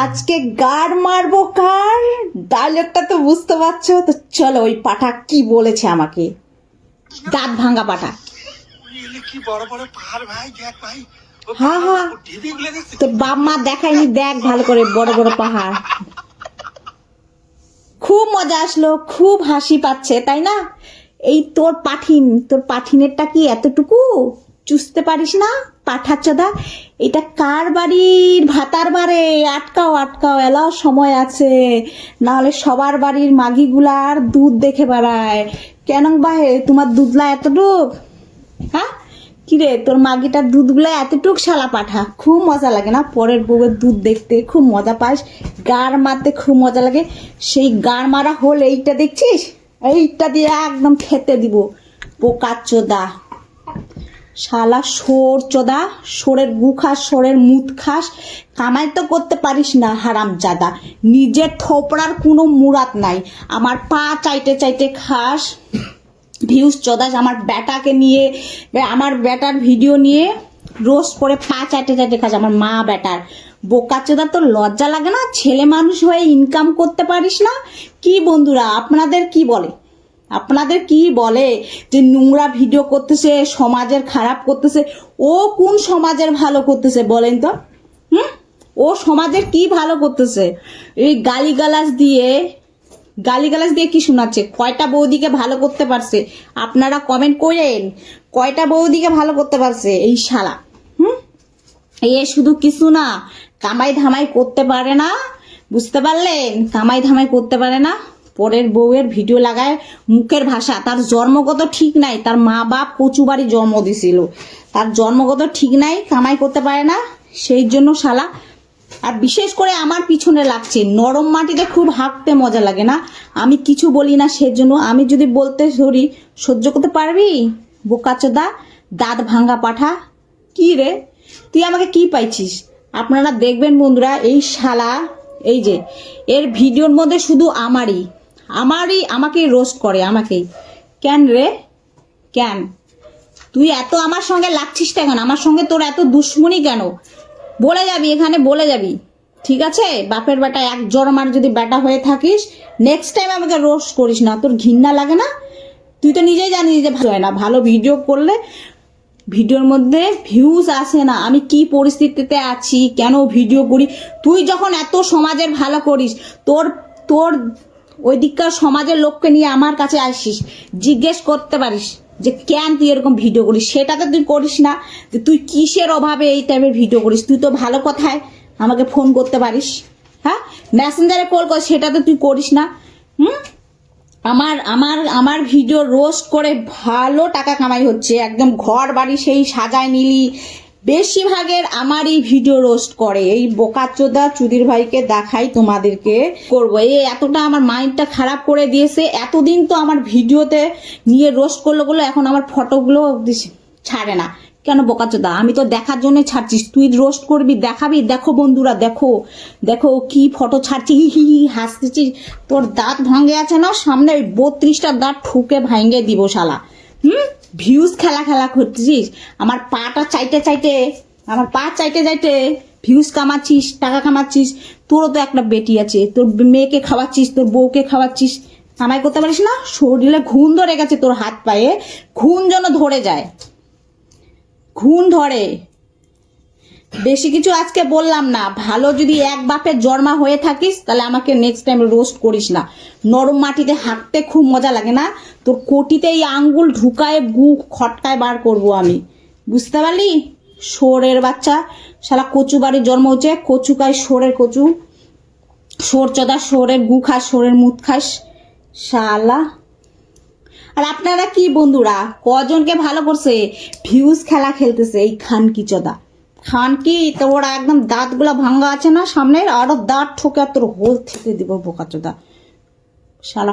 আজকে গাড় মারবো কার? ডায়লগটা তো বুঝতে পারছ? তো চলো ওই পাঠা কি বলেছে আমাকে? দাঁত ভাঙা পাঠা। হ্যাঁ, হ্যাঁ। তোর বাপ মা দেখায়নি দেখ ভালো করে বড় বড় পাহাড়। খুব মজা আসলো খুব হাসি পাচ্ছে তাই না? এই তোর পাঠিন তোর পাঠিনেরটা কি এতটুকু? চুষতে পারিস না? পাঠার চোদা? এটা কার বাড়ির? ভাতার বারে আটকাও আটকাও, এলাও সময় আছে। নাহলে সবার বাড়ির মাগিগুলার দুধ দেখে বেড়ায়। কেন বাহে তোমার দুধলা এতটুক? হ্যাঁ? কিরে, তোর মাগিটার দুধগুলো এতটুক শালা পাঠা? খুব মজা লাগে না? পরের বউয়ের দুধ দেখতে খুব মজা পাস। গাড় মারতে খুব মজা লাগে। সেই গাড় মারা হল এইটা, দেখছিস? এইটা দিয়ে একদম খেতে দিব। পোকা চোদা শালা সোর চোদা সোরের গু খাস সোরের মুত খাস কামাই তো করতে পারিস না হারাম জাদা নিজের থোপড়ার কোনো মুরাত নাই। আমার পা চাইতে চাইতে খাস। ভিউজ চদাস আমার ব্যাটাকে নিয়ে, আমার ব্যাটার ভিডিও নিয়ে রোজ করে পা চাটে চাটে খাস, আমার মা ব্যাটার। বোকা চোদা তো লজ্জা লাগে না? ছেলে মানুষ হয়ে ইনকাম করতে পারিস না? কি বন্ধুরা, আপনাদের কি বলে? আপনাদের কি বলে যে নোংরা ভিডিও করতেছে, সমাজের খারাপ করতেছে? ও কোন সমাজের ভালো করতেছে বলেন তো? হুম? ও সমাজের কি ভালো করতেছে? এই গালিগালাজ দিয়ে গালিগালাজ দিয়ে কি শোনাচ্ছে? কয়টা বৌদিকে ভালো করতে পারছে? আপনারা কমেন্ট করেন, কয়টা বৌদিকে ভালো করতে পারছে এই শালা? হুম? এ শুধু কিছু না কামাই ধামাই করতে পারে না, বুঝতে পারলেন? কামাই ধামাই করতে পারে না? পরের বউয়ের ভিডিও লাগায় মুখের ভাষা। তার জন্মগত ঠিক নাই, তার মা বাপ কচু বাড়ি জন্ম দিছিল। তার জন্মগত ঠিক নাই, কামাই করতে পারে না, সেই জন্য শালা। আর বিশেষ করে আমার পিছনে লাগছে, নরম মাটিতে খুব হাঁকতে মজা লাগে না। আমি কিছু বলি না, সেজন্য আমি যদি বলতে ধরি, সহ্য করতে পারবি? বোকাচোদা দাঁত ভাঙ্গা পাঠা। কি রে? তুই আমাকে কি পাইছিস? আপনারা দেখবেন বন্ধুরা, এই শালা, এই যে, এর ভিডিওর মধ্যে শুধু আমারই। আমারই, আমাকেই রোস্ট করে, আমাকেই। কেন রে? কেন? তুই এত আমার সঙ্গে লাগছিস না কেন? আমার সঙ্গে তোর এত দুশ্মনী কেন? বলে যাবি, এখানে বলে যাবি। ঠিক আছে? বাপের বেটা এক জরমার যদি বেটা হয়ে থাকিস নেক্সট টাইম আমাকে রোস্ট করিস না। তোর ঘৃণা লাগে না? তুই তো নিজেই জানিস যে ভালো হয় না। ভালো ভিডিও করলে ভিডিওর মধ্যে ভিউজ আসে না। আমি কি পরিস্থিতিতে আছি? কেন ভিডিও করি? তুই যখন এত সমাজের ভালো করিস, তোর তোর ওই দিককার সমাজের লোককে নিয়ে আমার কাছে আসিস, জিজ্ঞেস করতে পারিস যে কেন তুই এরকম ভিডিও করিস? সেটা তো তুই করিস না। যে তুই কিসের অভাবে এই টাইপের ভিডিও করিস? তুই তো ভালো কথায় আমাকে ফোন করতে পারিস। হ্যাঁ? মেসেঞ্জারে কল কর, সেটা তো তুই করিস না। হুম? আমার আমার আমার ভিডিও রোস্ট করে ভালো টাকা কামাই হচ্ছে। একদম ঘর বাড়ি সেই সাজায় নিলি বেশিরভাগের আমার এই ভিডিও রোস্ট করে। এই বোকাচোদা চুদির ভাইকে দেখাই তোমাদেরকে করব। এই এতটা আমার মাইন্ডটা খারাপ করে দিয়েছে। এতদিন তো আমার ভিডিওতে নিয়ে রোস্ট করলগুলো এখন আমার ফটোগুলো ছাড়ে না। কেন বোকাচোদা? আমি তো দেখার জন্য ছাড়ছিস। তুই রোস্ট করবি, দেখাবি? দেখো বন্ধুরা, দেখো। দেখো কি ফটো ছাড়ছি। হি হি হি হাসতেছিস তোর দাঁত ভাঙে আছে না? সামনে ওই বত্রিশটা দাঁত ঠুকে ভাঙে দিব শালা। হুম? ভিউজ খেলা খেলা করছিস? আমার পাটা চাইতে চাইতে, আমার পা চাইতে চাইতে ভিউজ কামাচ্ছিস, টাকা কামাচ্ছিস। তোরও তো একটা বেটি আছে, তোর মেয়েকে খাওয়াচ্ছিস, তোর বউকে খাওয়াচ্ছিস। আমায় করতে পারিস না, শরীরে ঘুণ ধরে গেছে তোর হাত পায়ে, ঘুণ যেন ধরে যায়। ঘুণ ধরে। বেশি কিছু আজকে বললাম না। ভালো যদি এক বাপের জন্মা হয়ে থাকিস, তাহলে আমাকে নেক্সট টাইম রোস্ট করিস না। নরম মাটিতে হাঁটতে খুব মজা লাগে না? তোর কোটিতে এই আঙ্গুল ঢুকায় গু খটকায় বার করব আমি। বুঝতে পারলি? সোরের বাচ্চা। শালা কচু বাড়ির জন্ম হচ্ছে। কচু খায় সোরের কচু। সোর চদা সোরের গু খাস সোরের মুত খাস। শালা। আর আপনারা কি বন্ধুরা, কজনকে ভালো করছে? ভিউজ খেলা খেলতেছে এই খান কি চদা। খান কি? ওরা একদম দাঁতগুলো ভাঙ্গা আছে না সামনের? আরও দাঁত ঠোকে তোর হোল থেকে দিব বোকা চোদা শালা